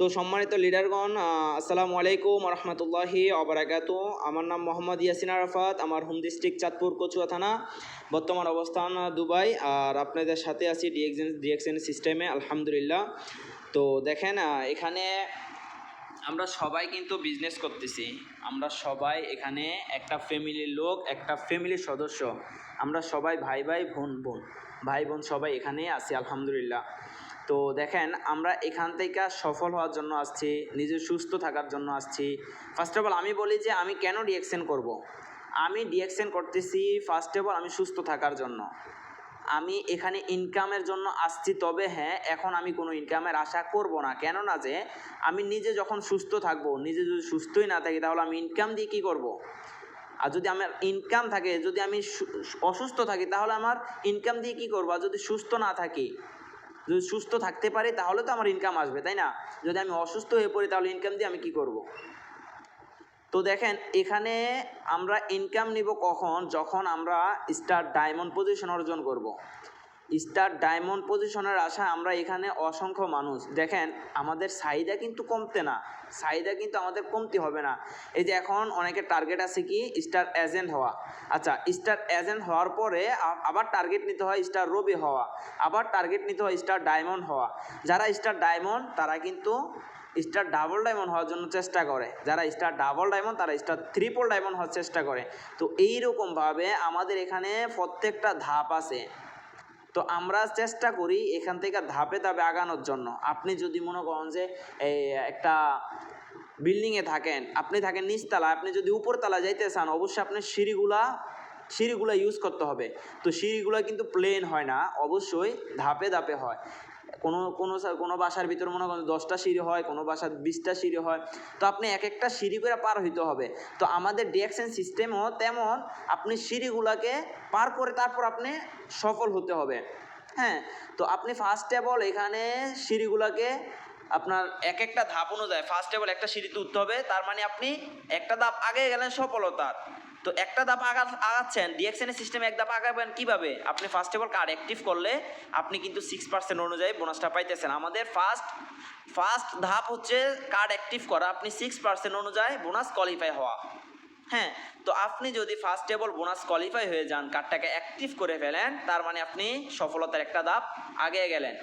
তো সম্মানিত লিডারগণ আসসালামু আলাইকুম রহমতুল্লাহি অবরাকাত আমার নাম মোহাম্মদ ইয়াসিন আরাফাত, আমার হোম ডিস্ট্রিক্ট চাঁদপুর কচুয়া থানা। বর্তমান অবস্থান দুবাই, আর আপনাদের সাথে আছি ডিএক্সএন ডিএক্সএন সিস্টেমে আলহামদুলিল্লাহ। তো দেখেন এখানে আমরা সবাই কিন্তু বিজনেস করতেছি। আমরা সবাই এখানে একটা ফ্যামিলির লোক, একটা ফ্যামিলির সদস্য। আমরা সবাই ভাই ভাই, বোন বোন। ভাই, বোন সবাই এখানেই আছি, আলহামদুলিল্লাহ। তো দেখেন, আমরা এখান থেকে সফল হওয়ার জন্য আসছি নিজে সুস্থ থাকার জন্য আসছি ফার্স্ট অফ অল আমি বলি যে, আমি কেন ডিএকশন করব। আমি ডিএকশন করতেছি ফার্স্ট অফ অল আমি সুস্থ থাকার জন্য আমি এখানে ইনকামের জন্য আসছি, তবে হ্যাঁ এখন আমি কোনো ইনকামের আশা করব না কেননা যে, আমি নিজে যখন সুস্থ থাকব, নিজে যদি সুস্থই না থাকি, তাহলে আমি ইনকাম দিয়ে কী করব। আর যদি আমার ইনকাম থাকে, যদি আমি অসুস্থ থাকি, তাহলে আমার ইনকাম দিয়ে কী করব আর যদি সুস্থ না থাকি যদি সুস্থ থাকতে পারি, তাহলে তো আমার ইনকাম আসবে, তাই না যদি আমি অসুস্থ হয়ে পড়ি, তাহলে ইনকাম দিয়ে আমি কি করব। তো দেখেন, এখানে আমরা ইনকাম নিব কখন যখন আমরা স্টার ডায়মন্ড পজিশন অর্জন করব। স্টার ডায়মন্ড পজিশনের আশা আমরা এখানে অসংখ্য মানুষ। দেখেন, আমাদের চাহিদা কিন্তু কমতে না। চাহিদা কিন্তু আমাদের কমতে হবে না। এই যে এখন অনেকের টার্গেট আছে কি, স্টার এজেন্ট হওয়া। আচ্ছা স্টার এজেন্ট হওয়ার পরে আবার টার্গেট নিতে হয় স্টার রবি হওয়া। আবার টার্গেট নিতে হয় স্টার ডায়মন্ড হওয়া। যারা স্টার ডায়মন্ড, তারা কিন্তু স্টার ডাবল ডায়মন্ড হওয়ার জন্য চেষ্টা করে। যারা স্টার ডাবল ডায়মন্ড, তারা স্টার ট্রিপল ডায়মন্ড হওয়ার চেষ্টা করে। তো এইরকমভাবে আমাদের এখানে প্রত্যেকটা ধাপ আছে। তো আমরা চেষ্টা করি এখান থেকে ধাপে ধাপে আগানোর জন্য। আপনি যদি মনে করেন যে এই একটা বিল্ডিংয়ে থাকেন, আপনি থাকেন নিচতলা আপনি যদি উপরতলা যাইতে চান, অবশ্যই আপনার সিঁড়িগুলা, সিঁড়িগুলো ইউজ করতে হবে। তো সিঁড়িগুলো কিন্তু প্লেন হয় না, অবশ্যই ধাপে ধাপে হয়। কোনো কোনো কোনো বাসার ভিতর মনে করেন দশটা সিঁড়ি হয়, কোনো বাসার বিশটা সিঁড়ি হয়, তো আপনি এক একটা সিঁড়ি করে পার হইতে হবে। তো আমাদের ডিএকশন সিস্টেমও তেমন, আপনি সিঁড়িগুলোকে পার করে তারপর আপনি সফল হতে হবে। হ্যাঁ তো আপনি ফার্স্ট অফ এখানে সিঁড়িগুলোকে আপনার এক একটা ধাপ অনুযায়ী ফার্স্ট অফ একটা সিঁড়িতে উঠতে হবে, তার মানে আপনি একটা ধাপ আগে গেলেন সফলতার। তো একটা ধাপ আগা, আগাচ্ছেন ডিএক্সএনের সিস্টেমে এক ধাপ আগাবেন কীভাবে? আপনি first of all card active করলে আপনি কিন্তু সিক্স পার্সেন্ট অনুযায়ী বোনাসটা পাইতেছেন। আমাদের ফার্স্ট ফার্স্ট ধাপ হচ্ছে কার্ড অ্যাক্টিভ করা। আপনি সিক্স পার্সেন্ট অনুযায়ী বোনাস কোয়ালিফাই হওয়া। হ্যাঁ তো আপনি যদি ফার্স্ট অল বোনাস কোয়ালিফাই হয়ে যান কার্ডটাকে অ্যাক্টিভ করে ফেলেন, তার মানে আপনি সফলতার একটা ধাপ আগে গেলেন।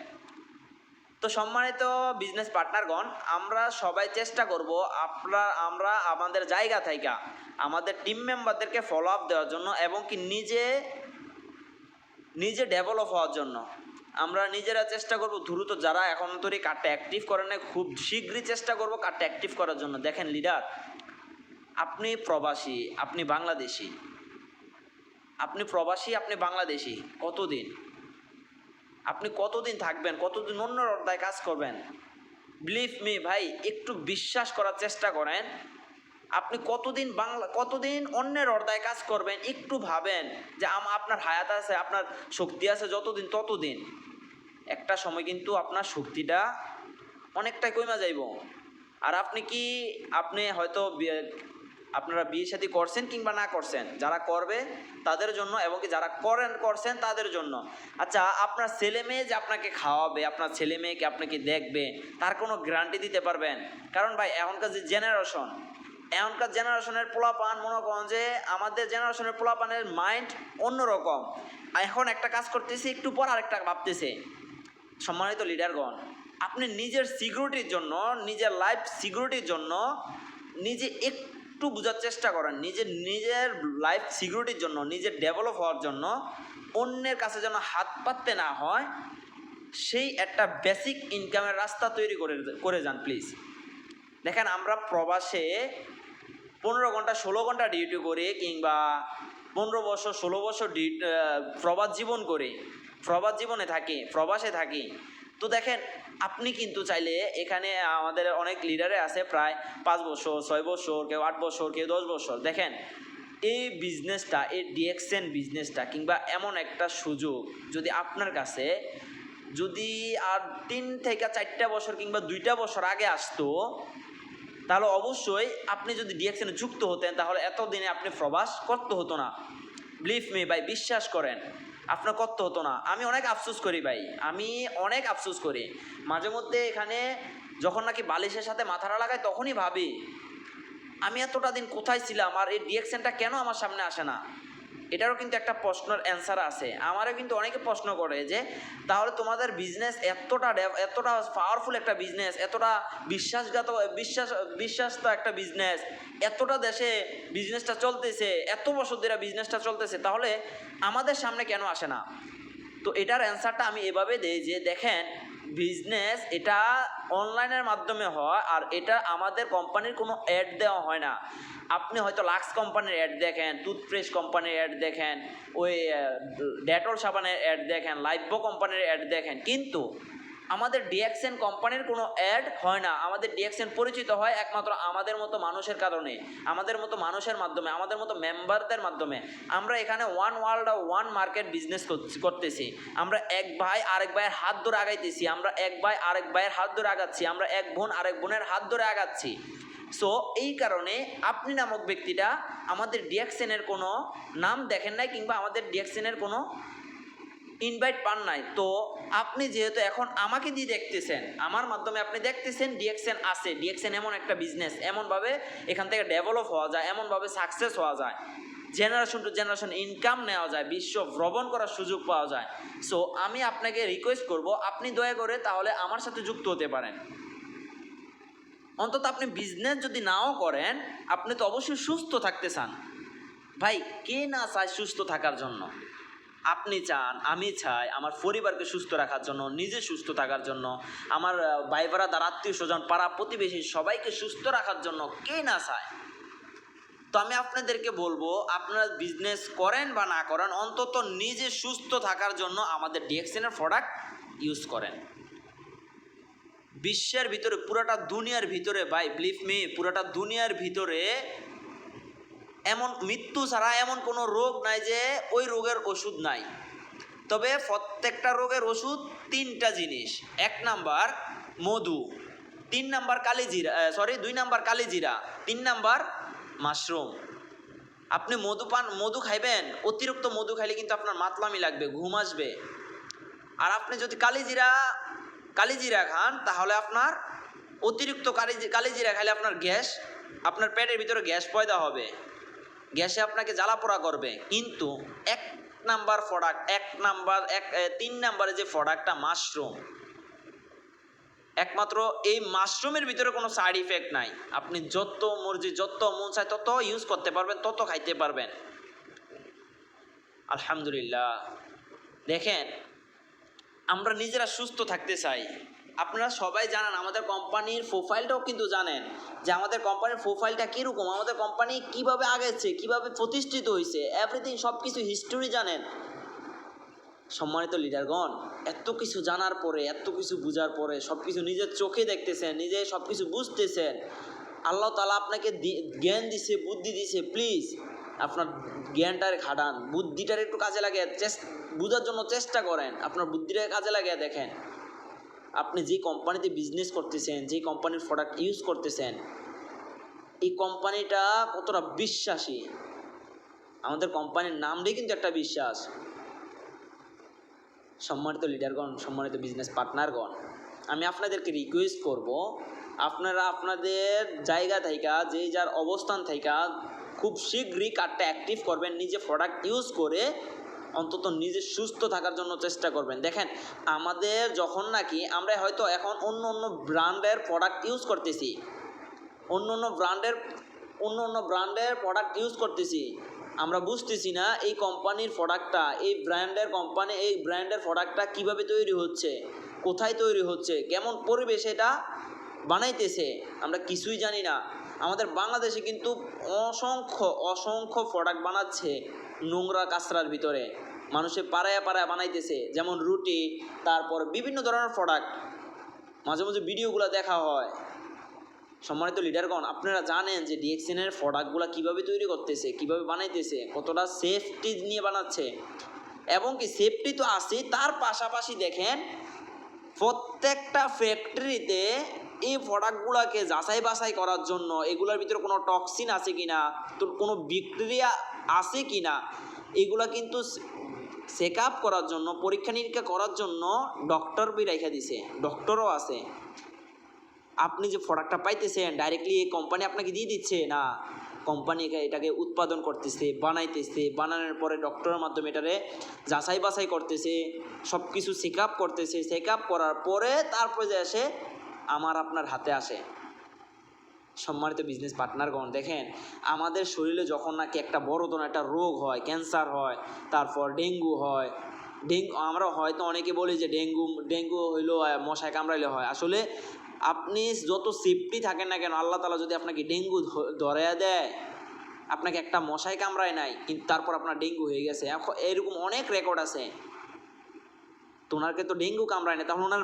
তো সম্মানিত বিজনেস পার্টনারগণ আমরা সবাই চেষ্টা করব আপনার, আমরা আমাদের জায়গা থেকে আমাদের টিম মেম্বারদেরকে ফলো আপ দেওয়ার জন্য এবং কি নিজে নিজে ডেভেলপ হওয়ার জন্য। আমরা নিজেরা চেষ্টা করব দ্রুত যারা এখন তৈরি কার্ডটা অ্যাক্টিভ করে না খুব শীঘ্রই চেষ্টা করব কার্ডটা অ্যাক্টিভ করার জন্য। দেখেন লিডার আপনি প্রবাসী, আপনি বাংলাদেশি। আপনি প্রবাসী, আপনি বাংলাদেশি। কতদিন? আপনি কতদিন থাকবেন, কতদিন অন্য অর্ধায় কাজ করবেন? বিলিভ মি ভাই, একটু বিশ্বাস করার চেষ্টা করেন। আপনি কতদিন বাংলা, কতদিন অন্যের অর্ধায় কাজ করবেন, একটু ভাবেন যে আপনার হায়াত আছে, আপনার শক্তি আছে যতদিন, ততদিন। একটা সময় কিন্তু আপনার শক্তিটা অনেকটাই কমে যাইব। আর আপনি কি, আপনি হয়তো আপনারা বিয়ে সাথে করছেন কিংবা না করছেন, যারা করবে তাদের জন্য এবং কি যারা করেন, করছেন তাদের জন্য। আচ্ছা আপনার ছেলে মেয়ে যে আপনাকে খাওয়াবে, আপনার ছেলে মেয়েকে আপনাকে দেখবে, তার কোনো গ্যারান্টি দিতে পারবেন? কারণ ভাই, এখনকার যে জেনারেশন এখনকার জেনারেশনের পোলাপান, মনে করেন যে আমাদের জেনারেশনের পোলাপানের মাইন্ড অন্যরকম। এখন একটা কাজ করতেছে, একটু পর আরেকটা ভাবতেছে, সম্মানিত লিডারগণ আপনি নিজের সিকিউরিটির জন্য, নিজের লাইফ সিকিউরিটির জন্য, নিজে একটু বোঝার চেষ্টা করেন। নিজের নিজের লাইফ সিকিউরিটির জন্য নিজের ডেভেলপ হওয়ার জন্য অন্যের কাছে যেন হাত পাততে না হয়, সেই একটা বেসিক ইনকামের রাস্তা তৈরি করে করে যান প্লিজ দেখেন, আমরা প্রবাসে পনেরো ঘণ্টা, ষোলো ঘণ্টা ডিউটি করে কিংবা পনেরো বছর, ষোলো বছর প্রবাস জীবন করে। প্রবাস জীবনে থাকি, প্রবাসে থাকি। তো দেখেন, আপনি কিন্তু চাইলে এখানে আমাদের অনেক লিডারে আছে প্রায় পাঁচ বছর, ছয় বছর, কেউ আট বছর, কেউ দশ বছর। দেখেন, এই বিজনেসটা এই ডিএক্সএন বিজনেসটা কিংবা এমন একটা সুযোগ যদি আপনার কাছে, যদি আর তিন থেকে চারটা বছর কিংবা দুইটা বছর আগে আসতো, তাহলে অবশ্যই আপনি যদি ডিএক্সএনে যুক্ত হতেন, তাহলে এতদিনে আপনি প্রবাস করতে হতো না। বিলিভ মি বাই বিশ্বাস করেন। আপনার করতে হতো না। আমি অনেক আফসোস করি ভাই। আমি অনেক আফসোস করি। মাঝে মধ্যে এখানে যখন নাকি বালিশের সাথে মাথাটা লাগাই, তখনই ভাবি, আমি এতটা দিন কোথায় ছিলাম? আর এই ডিএকশনটা কেন আমার সামনে আসে না? এটারও কিন্তু একটা প্রশ্নের অ্যান্সার আছে। আমারও কিন্তু অনেকে প্রশ্ন করে যে, তাহলে তোমাদের বিজনেস এতটা এতটা পাওয়ারফুল একটা বিজনেস এতটা বিশ্বাসঘাত বিশ্বাস বিশ্বাস্ত একটা বিজনেস এতটা দেশে বিজনেসটা চলতেছে, এত বছর ধরে বিজনেসটা চলতেছে, তাহলে আমাদের সামনে কেন আসে না? তো এটার অ্যান্সারটা আমি এভাবে দিই যে, দেখেন বিজনেস এটা অনলাইনের মাধ্যমে হয়, আর এটা আমাদের কোম্পানির কোনো অ্যাড দেওয়া হয় না। আপনি হয়তো লাক্স কোম্পানির অ্যাড দেখেন টুথপেস্ট কোম্পানির অ্যাড দেখেন, ওই ডেটল সাবানের অ্যাড দেখেন লাইফবো কোম্পানির অ্যাড দেখেন। কিন্তু আমাদের ডিএক্সএন কোম্পানির কোনো অ্যাড হয় না। আমাদের ডিএক্সএন পরিচিত হয় একমাত্র আমাদের মতো মানুষের কারণে, আমাদের মতো মানুষের মাধ্যমে, আমাদের মতো মেম্বারদের মাধ্যমে। আমরা এখানে one world one market business করতেছি। আমরা এক ভাই আরেক ভাইয়ের হাত ধরে আগাইতেছি। আমরা এক ভাই আরেক ভাইয়ের হাত ধরে আগাচ্ছি। আমরা এক বোন আরেক বোনের হাত ধরে আগাচ্ছি। সো এই কারণে আপনি নামক ব্যক্তিটা আমাদের ডিএক্সএনের কোনো নাম দেখেন নাই কিংবা আমাদের ডিএক্সএনের কোনো ইনভাইট পান নাই। তো আপনি যেহেতু এখন আমাকে দিয়ে দেখতেছেন, আমার মাধ্যমে আপনি দেখতেছেন ডিএক্সএন আছে। ডিএক্সএন এমন একটা বিজনেস এমনভাবে এখান থেকে ডেভেলপ হওয়া যায়, এমনভাবে সাকসেস হওয়া যায়। জেনারেশন টু জেনারেশন ইনকাম নেওয়া যায়, বিশ্ব ভ্রমণ করার সুযোগ পাওয়া যায়। সো আমি আপনাকে রিকোয়েস্ট করব, আপনি দয়া করে তাহলে আমার সাথে যুক্ত হতে পারেন। অন্তত আপনি বিজনেস যদি নাও করেন, আপনি তো অবশ্যই সুস্থ থাকতে চান। ভাই, কে না চায় সুস্থ থাকার জন্য? আপনি চান, আমি চাই আমার পরিবারকে সুস্থ রাখার জন্য, নিজে সুস্থ থাকার জন্য, আমার ভাই তার আত্মীয় স্বজন, পাড়া প্রতিবেশী সবাইকে সুস্থ রাখার জন্য কে না চায়? তো আমি আপনাদেরকে বলব, আপনারা বিজনেস করেন বা না করেন, অন্তত নিজে সুস্থ থাকার জন্য আমাদের ডিএক্সএনের প্রোডাক্ট ইউজ করেন। বিশ্বের ভিতরে, পুরোটা দুনিয়ার ভিতরে, ভাই বিলিভ মি পুরোটা দুনিয়ার ভিতরে এমন মৃত্যু ছাড়া এমন কোনো রোগ নাই যে ওই রোগের ওষুধ নাই। তবে প্রত্যেকটা রোগের ওষুধ তিনটা জিনিস। এক নাম্বার মধু, তিন নাম্বার কালিজিরা সরি দুই নাম্বার কালিজিরা, তিন নাম্বার মাশরুম। আপনি মধু পান, মধু খাইবেন, অতিরিক্ত মধু খাইলে কিন্তু আপনার মাতলামি লাগবে, ঘুম আসবে। আর আপনি যদি কালিজিরা কালিজিরা খান, তাহলে আপনার অতিরিক্ত কালিজি, কালিজিরা খাইলে আপনার গ্যাস, আপনার পেটের ভিতরে গ্যাস পয়দা হবে। গ্যাসে আপনাকে জ্বালা পোড়া করবে। কিন্তু এক নাম্বার প্রোডাক্ট এক নাম্বার, এক তিন নাম্বারে যে প্রোডাক্টটা মাশরুম একমাত্র এই মাশরুমের ভিতরে কোনো সাইড ইফেক্ট নাই। আপনি যত মর্জি, যত মন চায় তত ইউজ করতে পারবেন, তত খাইতে পারবেন। আলহামদুলিল্লাহ। দেখেন, আমরা নিজেরা সুস্থ থাকতে চাই। আপনারা সবাই জানেন, আমাদের কোম্পানির প্রোফাইলটাও কিন্তু জানেন যে আমাদের কোম্পানির প্রোফাইলটা কীরকম, আমাদের কোম্পানি কীভাবে আগেছে, কীভাবে প্রতিষ্ঠিত হয়েছে এভরিথিং সব কিছু হিস্টোরি জানেন। সম্মানিত লিডারগণ এত কিছু জানার পরে, এত কিছু বোঝার পরে সব কিছু নিজের চোখে দেখতেছেন, নিজে সব কিছু বুঝতেছেন। আল্লাহ তালা আপনাকে জ্ঞান দিছে, বুদ্ধি দিছে প্লিজ আপনার জ্ঞানটার খাটান বুদ্ধিটার একটু কাজে লাগে চেষ্টা বোঝার জন্য চেষ্টা করেন, আপনার বুদ্ধিটাকে কাজে লাগিয়ে দেখেন। আপনি যে কোম্পানিতে বিজনেস করতেছেন, যে কোম্পানির প্রোডাক্ট ইউজ করতেছেন, এই কোম্পানিটা কতটা বিশ্বাসী? আমাদের কোম্পানির নাম নামটাই কিন্তু একটা বিশ্বাস। সম্মানিত লিডারগণ সম্মানিত বিজনেস পার্টনারগণ আমি আপনাদেরকে রিকোয়েস্ট করব, আপনারা আপনাদের জায়গা থাইকা, যে যার অবস্থান থেকে খুব শীঘ্রই কার্ডটা অ্যাক্টিভ করবেন, নিজে প্রোডাক্ট ইউজ করে অন্তত নিজে সুস্থ থাকার জন্য চেষ্টা করবেন। দেখেন, আমাদের যখন নাকি আমরা হয়তো এখন অন্য অন্য ব্র্যান্ডের প্রোডাক্ট ইউজ করতেছি। অন্য অন্য ব্র্যান্ডের, অন্য অন্য ব্র্যান্ডের প্রোডাক্ট ইউজ করতেছি। আমরা বুঝতেছি না এই কোম্পানির প্রোডাক্টটা এই ব্র্যান্ডের কোম্পানি, এই ব্র্যান্ডের প্রোডাক্টটা কীভাবে তৈরি হচ্ছে, কোথায় তৈরি হচ্ছে, কেমন পরিবেশে এটা বানাইতেছে, আমরা কিছুই জানি না। আমাদের বাংলাদেশে কিন্তু অসংখ্য অসংখ্য প্রোডাক্ট বানাচ্ছে নোংরা কাঁচরার ভিতরে। মানুষে পাড়ায় পাড়ায় বানাইতেছে, যেমন রুটি, তারপর বিভিন্ন ধরনের প্রোডাক্ট মাঝে মাঝে ভিডিওগুলো দেখা হয়। সম্মানিত লিডারগণ আপনারা জানেন যে ডিএক্সএনের প্রোডাক্টগুলো কীভাবে তৈরি করতেছে, কীভাবে বানাইতেছে, কতটা সেফটি নিয়ে বানাচ্ছে। এবং কি সেফটি তো আছে তার পাশাপাশি দেখেন, প্রত্যেকটা ফ্যাক্টরিতে এই প্রোডাক্টগুলোকে যাচাই বাছাই করার জন্য এগুলোর ভিতরে কোনো টক্সিন আছে কি না তো কোনো ব্যাকটেরিয়া আছে কি না এগুলা কিন্তু চেক আপ করার জন্য, পরীক্ষা নিরীক্ষা করার জন্য ডক্টর বি রেখে দিছে। ডক্টরও আছে। আপনি যে প্রোডাক্টটা পাইতেছেন ডাইরেক্টলি এই কোম্পানি আপনাকে দিয়ে দিচ্ছে না কোম্পানি এটাকে উৎপাদন করতেছে, বানাইতেছে, বানানোর পরে ডক্টরের মাধ্যমে এটারে যাচাই বাছাই করতেছে সব কিছু চেক আপ করতেছে। চেক আপ করার পরে তারপরে যে এসে আমার আপনার হাতে আসে। সম্মানিত বিজনেস পার্টনারগণ দেখেন, আমাদের শরীরে যখন নাকি একটা বড় ধরনের একটা রোগ হয় ক্যান্সার হয়, তারপর ডেঙ্গু হয়, ডেঙ্গু, আমরা হয়তো অনেকে বলি যে ডেঙ্গু ডেঙ্গু হইল মশায় কামড়াইলে হয়। আসলে আপনি যত সেফটি থাকেন না কেন, আল্লাহ তালা যদি আপনাকে ডেঙ্গু ধরে দেয়, আপনাকে একটা মশায় কামড়ায় নাই, কিন্তু তারপর আপনার ডেঙ্গু হয়ে গেছে এরকম অনেক রেকর্ড আছে। তো ওনাকে তো ডেঙ্গু কামড়ায় না তখন ওনার,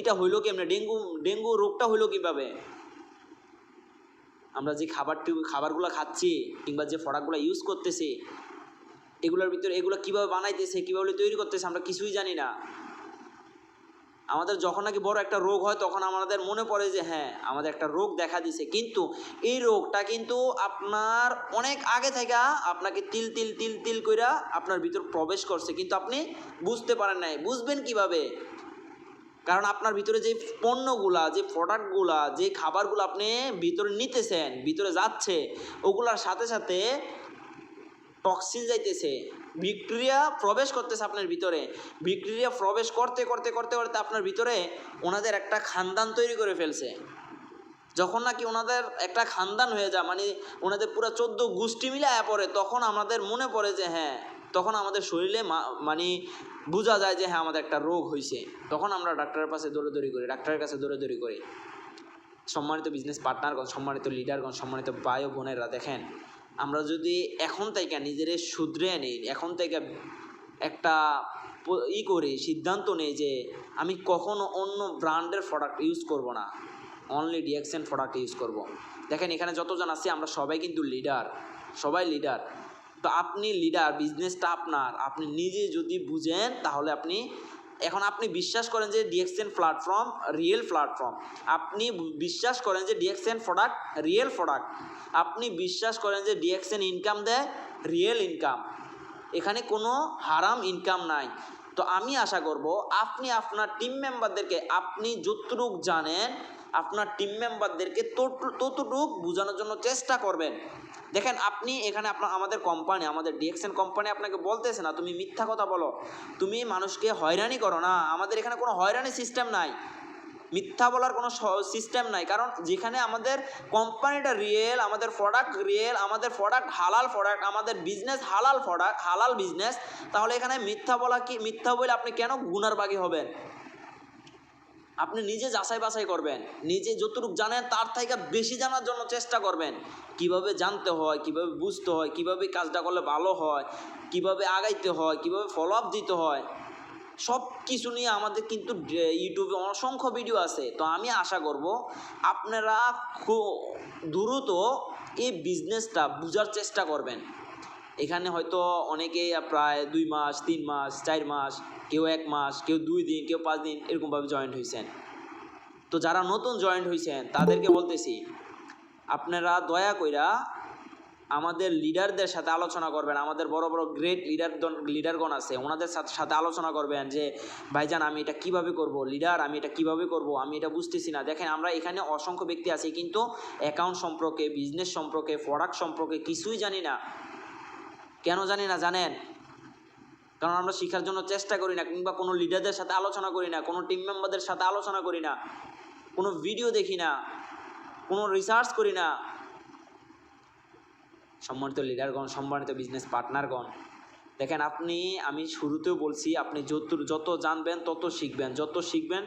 এটা হইল কেমনে? ডেঙ্গু ডেঙ্গু রোগটা হইল কীভাবে? আমরা যে খাবারটি, খাবারগুলো খাচ্ছি কিংবা যে প্রোডাক্টগুলো ইউজ করতেছি, এগুলোর ভিতরে, এগুলো কীভাবে বানাইতেছে, কীভাবে তৈরি করতেছে, আমরা কিছুই জানি না। আমাদের যখন নাকি বড় একটা রোগ হয়, তখন আমাদের মনে পড়ে যে হ্যাঁ আমাদের একটা রোগ দেখা দিছে। কিন্তু এই রোগটা কিন্তু আপনার অনেক আগে থেকে আপনাকে তিল তিল তিল তিল কইরা আপনার ভিতর প্রবেশ করছে। কিন্তু আপনি বুঝতে পারেন নাই। বুঝবেন কীভাবে? কারণ আপনার ভিতরে যে পণ্যগুলা, যে প্রোডাক্টগুলা যে খাবারগুলো আপনি ভিতরে নিতেছেন, ভিতরে যাচ্ছে, ওগুলার সাথে সাথে টক্সিন যাইতেছে। ব্যাকটেরিয়া প্রবেশ করতেছে আপনার ভিতরে। ব্যাকটেরিয়া প্রবেশ করতে করতে করতে করতে আপনার ভিতরে ওনাদের একটা খানদান তৈরি করে ফেলছে। যখন নাকি ওনাদের একটা খানদান হয়ে যায় মানে ওনাদের পুরো চোদ্দ গোষ্ঠী মিলায় পড়ে, তখন আমাদের মনে পড়ে যে হ্যাঁ তখন আমাদের শরীরে মানে বোঝা যায় যে হ্যাঁ আমাদের একটা রোগ হয়েছে তখন আমরা ডাক্তারের পাশে দৌড়াদৌড়ি করি, ডাক্তারের কাছে দৌড়াদৌড়ি করি। সম্মানিত বিজনেস পার্টনারগণ সম্মানিত লিডারগণ সম্মানিত ভাই ও বোনেরা, দেখেন, আমরা যদি এখন থেকে নিজের শুধরে নেই, এখন থেকে একটা ই করি, সিদ্ধান্ত নেই যে আমি কখনো অন্য ব্র্যান্ডের প্রোডাক্ট ইউজ করব না। অনলি ডিএক্সেন প্রোডাক্ট ইউজ করব। দেখেন, এখানে যতজন আছি, আমরা সবাই কিন্তু লিডার সবাই লিডার তো আপনি লিডার বিজনেসটা আপনার। আপনি নিজে যদি বুঝেন, তাহলে আপনি, এখন আপনি বিশ্বাস করেন যে ডিএক্সএন প্ল্যাটফর্ম রিয়েল প্ল্যাটফর্ম আপনি বিশ্বাস করেন যে ডিএক্সএন প্রোডাক্ট রিয়েল প্রোডাক্ট আপনি বিশ্বাস করেন যে ডিএক্সএন ইনকাম দেয় রিয়েল ইনকাম এখানে কোনো হারাম ইনকাম নাই। তো আমি আশা করব, আপনি আপনার টিম মেম্বারদেরকে আপনি যতটুক জানেন আপনার টিম মেম্বারদেরকে তত- ততটুক বোঝানোর জন্য চেষ্টা করবেন। দেখেন, আপনি এখানে আপনার, আমাদের কোম্পানি আমাদের ডিএক্সএন কোম্পানি আপনাকে বলতেছে না, তুমি মিথ্যা কথা বলো। তুমি মানুষকে হয়রানি করো না, আমাদের এখানে কোনো হয়রানি সিস্টেম নাই। মিথ্যা বলার কোনো সিস্টেম নাই, কারণ যেখানে আমাদের কোম্পানিটা রিয়েল আমাদের প্রোডাক্ট রিয়েল আমাদের প্রোডাক্ট হালাল প্রোডাক্ট আমাদের বিজনেস হালাল প্রোডাক্ট হালাল বিজনেস তাহলে এখানে মিথ্যা বলা কি, মিথ্যা বলে আপনি কেন গুনার বাগি হবেন? আপনি নিজে যাচাই বাছাই করবেন। নিজে যতটুকু জানেন, তার থেকে বেশি জানার জন্য চেষ্টা করবেন। কীভাবে জানতে হয়, কীভাবে বুঝতে হয়, কীভাবে কাজটা করলে ভালো হয়, কীভাবে আগাইতে হয়, কীভাবে ফলো আপ দিতে হয় সব কিছু নিয়ে আমাদের কিন্তু ইউটিউবে অসংখ্য ভিডিও আছে। তো আমি আশা করব, আপনারা খুব দ্রুত এই বিজনেসটা বোঝার চেষ্টা করবেন। এখানে হয়তো অনেকে প্রায় দুই মাস, তিন মাস, চার মাস, কেউ এক মাস, কেউ দুই দিন, কেউ পাঁচ দিন এরকমভাবে জয়েন্ট হয়েছেন তো যারা নতুন জয়েন্ট হয়েছেন তাদেরকে বলতেছি, আপনারা দয়া কইরা আমাদের লিডারদের সাথে আলোচনা করবেন। আমাদের বড় বড় গ্রেট লিডার লিডারগণ আছে, ওনাদের সাথে সাথে আলোচনা করবেন যে, ভাইজান, আমি এটা কীভাবে করব? লিডার আমি এটা কীভাবে করব? আমি এটা বুঝতেছি না। দেখেন, আমরা এখানে অসংখ্য ব্যক্তি আছি, কিন্তু অ্যাকাউন্ট সম্পর্কে বিজনেস সম্পর্কে প্রোডাক্ট সম্পর্কে কিছুই জানি না। কেন জানি না, জানেন? কারণ আমরা শেখার জন্য চেষ্টা করি না, কিংবা কোনো লিডারদের সাথে আলোচনা করি না, কোনো টিম মেম্বারদের সাথে আলোচনা করি না, কোনো ভিডিও দেখি না, কোনো রিসার্চ করি না। সম্মানিত লিডারগণ সম্মানিত বিজনেস পার্টনারগণ দেখেন আপনি, আমি শুরুতেও বলছি, আপনি যত যত জানবেন তত শিখবেন, যত শিখবেন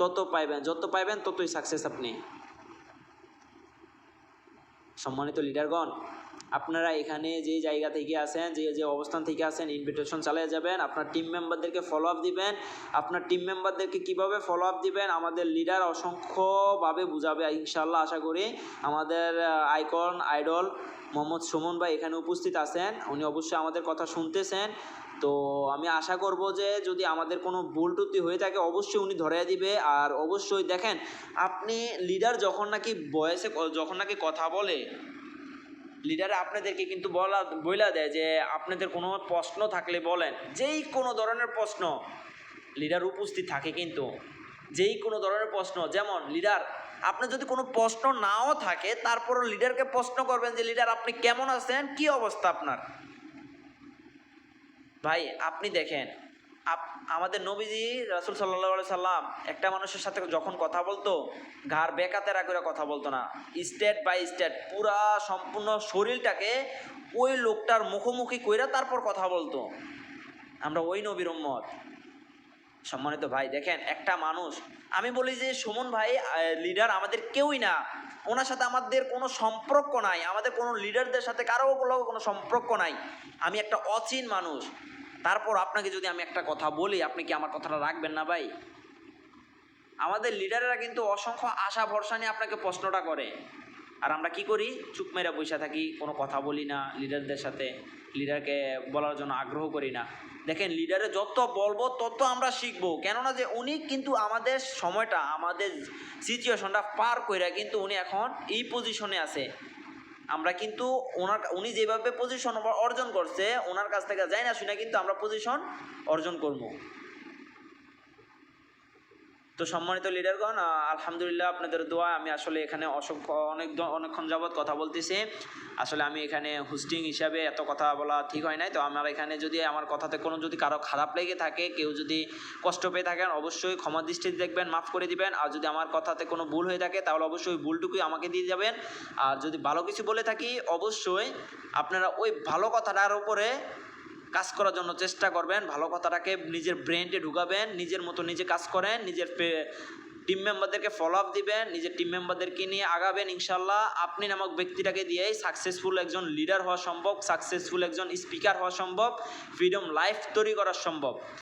তত পাইবেন, যত পাইবেন ততই সাকসেস আপনি। সম্মানিত লিডারগণ আপনারা এখানে যে জায়গা থেকে আসেন, যে যে অবস্থান থেকে আসেন ইনভিটেশন চালিয়ে যাবেন। আপনার টিম মেম্বারদেরকে ফলো আপ দিবেন। আপনার টিম মেম্বারদেরকে কীভাবে ফলো আপ দিবেন, আমাদের লিডার অসংখ্যভাবে বুঝাবে ইনশাল্লাহ আশা করি। আমাদের আইকন আইডল মোহাম্মদ সুমন ভাই এখানে উপস্থিত আছেন। উনি অবশ্যই আমাদের কথা শুনতেছেন। তো আমি আশা করব যে, যদি আমাদের কোনো ভুল টুতি হয়ে থাকে, অবশ্যই উনি ধরে দিবে। আর অবশ্যই দেখেন, আপনি লিডার যখন নাকি বয়সে, যখন নাকি কথা বলে লিডার আপনাদেরকে কিন্তু বলা, বইলা দেয় যে আপনাদের কোনো প্রশ্ন থাকলে বলেন। যেই কোনো ধরনের প্রশ্ন লিডার উপস্থিত থাকে কিন্তু, যেই কোনো ধরনের প্রশ্ন, যেমন লিডার আপনার যদি কোনো প্রশ্ন নাও থাকে, তারপরও লিডারকে প্রশ্ন করবেন যে লিডার আপনি কেমন আছেন? কি অবস্থা আপনার? ভাই, আপনি দেখেন আমাদের নবীজি রাসুল সাল্লাহ সাল্লাম একটা মানুষের সাথে যখন কথা বলতো, ঘাড় বেকাতেরা করে কথা বলতো না। স্টেট বাই স্টেট, পুরা সম্পূর্ণ শরীরটাকে ওই লোকটার মুখোমুখি কইরা তারপর কথা বলতো। আমরা ওই নবীর উম্মত। সম্মানিত ভাই, দেখেন, একটা মানুষ, আমি বলি যে সুমন ভাই লিডার আমাদের কেউই না। ওনার সাথে আমাদের কোনো সম্পর্ক নাই, আমাদের কোনো লিডারদের সাথে কারও কোনো সম্পর্ক নাই। আমি একটা অচিন মানুষ। তারপর আপনাকে যদি আমি একটা কথা বলি, আপনি কি আমার কথাটা রাখবেন না ভাই? আমাদের লিডারেরা কিন্তু অসংখ্য আশা ভরসা নিয়ে আপনাকে প্রশ্নটা করে। আর আমরা কি করি? চুপ মেরে বসে থাকি, কোনো কথা বলি না লিডারদের সাথে, লিডারকে বলার জন্য আগ্রহ করি না। দেখেন, লিডারে যত বলব, তত আমরা শিখব। কেননা যে উনি কিন্তু আমাদের সময়টা, আমাদের সিচুয়েশনটা পার কইরা কিন্তু উনি এখন এই পজিশনে আছে। আমরা কিন্তু ওনার উনি যেভাবে পজিশন অর্জন করছে, ওনার কাছ থেকে যাই না শুনে কিন্তু আমরা পজিশন অর্জন করব। তো সম্মানিত লিডারগণ আলহামদুলিল্লাহ আপনাদের দোয়া আমি আসলে এখানে অসংখ্য, অনেক অনেকক্ষণ যাবৎ কথা বলতেছি। আসলে আমি এখানে হোস্টিং হিসাবে এত কথা বলা ঠিক হয় নাই। তো আমার এখানে যদি, আমার কথাতে কোনো যদি কারও খারাপ লেগে থাকে, কেউ যদি কষ্ট পেয়ে থাকেন, অবশ্যই ক্ষমা দৃষ্টিতে দেখবেন, মাফ করে দিবেন। আর যদি আমার কথাতে কোনো ভুল হয়ে থাকে, তাহলে অবশ্যই ভুলটুকুই আমাকে দিয়ে যাবেন। আর যদি ভালো কিছু বলে থাকি, অবশ্যই আপনারা ওই ভালো কথাটার উপরে কাজ করার জন্য চেষ্টা করবেন, ভালো কথাটাকে নিজের ব্রেনটে ঢুকাবেন, নিজের মতো নিজে কাজ করেন, নিজের টিম মেম্বারদেরকে ফলো আপ দিবেন, নিজের টিম মেম্বারদেরকে নিয়ে আগাবেন ইনশাল্লাহ আপনি নামক ব্যক্তিটাকে দিয়েই সাকসেসফুল একজন লিডার হওয়া সম্ভব সাকসেসফুল একজন স্পিকার হওয়া সম্ভব ফ্রিডম লাইফ তৈরি করা সম্ভব।